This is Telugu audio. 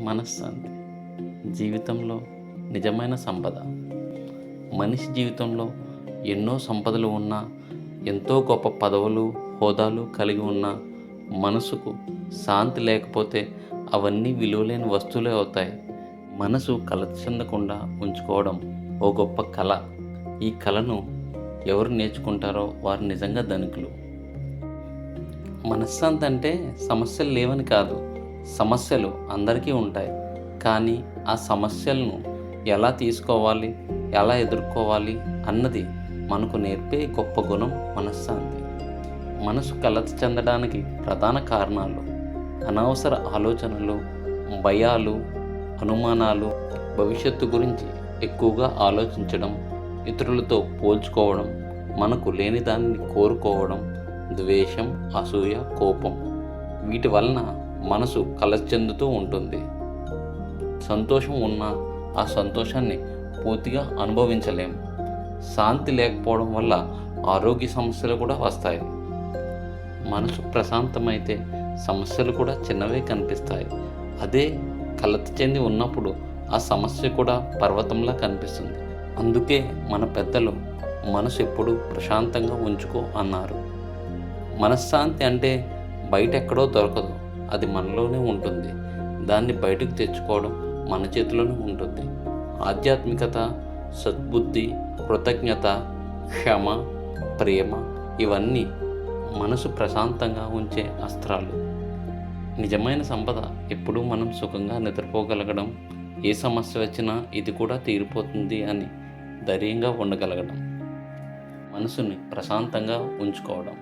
మనశ్శాంతి జీవితంలో నిజమైన సంపద. మనిషి జీవితంలో ఎన్నో సంపదలు ఉన్నా ఎంతో గొప్ప పదవులు హోదాలు కలిగి ఉన్న మనసుకు శాంతి లేకపోతే అవన్నీ విలువలేని వస్తువులే అవుతాయి. మనసు కలత చెందకుండా ఉంచుకోవడం ఓ గొప్ప కళ. ఈ కళను ఎవరు నేర్చుకుంటారో వారు నిజంగా ధనికులు. మనశ్శాంతి అంటే సమస్యలు లేవని కాదు. సమస్యలు అందరికీ ఉంటాయి. కానీ ఆ సమస్యలను ఎలా తీసుకోవాలి ఎలా ఎదుర్కోవాలి అన్నది మనకు నేర్పే గొప్ప గుణం మనశ్శాంతి. మనసు కలత చెందడానికి ప్రధాన కారణాలు అనవసర ఆలోచనలు భయాలు అనుమానాలు భవిష్యత్తు గురించి ఎక్కువగా ఆలోచించడం ఇతరులతో పోల్చుకోవడం మనకు లేని దానిని కోరుకోవడం ద్వేషం అసూయ కోపం వీటి వలన మనసు కలచెందుతూ ఉంటుంది. సంతోషం ఉన్నా ఆ సంతోషాన్ని పూర్తిగా అనుభవించలేం. శాంతి లేకపోవడం వల్ల ఆరోగ్య సమస్యలు కూడా వస్తాయి. మనసు ప్రశాంతమైతే సమస్యలు కూడా చిన్నవే కనిపిస్తాయి. అదే కలత చెంది ఉన్నప్పుడు ఆ సమస్య కూడా పర్వతంలా కనిపిస్తుంది. అందుకే మన పెద్దలు మనసు ఎప్పుడు ప్రశాంతంగా ఉంచుకో అన్నారు. మనశ్శాంతి అంటే బయట ఎక్కడో దొరకదు. అది మనలోనే ఉంటుంది. దాన్ని బయటకు తెచ్చుకోవడం మన చేతిలోనే ఉంటుంది. ఆధ్యాత్మికత సద్బుద్ధి కృతజ్ఞత క్షమ ప్రేమ ఇవన్నీ మనసు ప్రశాంతంగా ఉంచే అస్త్రాలు. నిజమైన సంపద ఎప్పుడూ మనం సుఖంగా నిద్రపోగలగడం ఏ సమస్య వచ్చినా ఇది కూడా తీరిపోతుంది అని ధైర్యంగా ఉండగలగడం. మనసుని ప్రశాంతంగా ఉంచుకోవడం.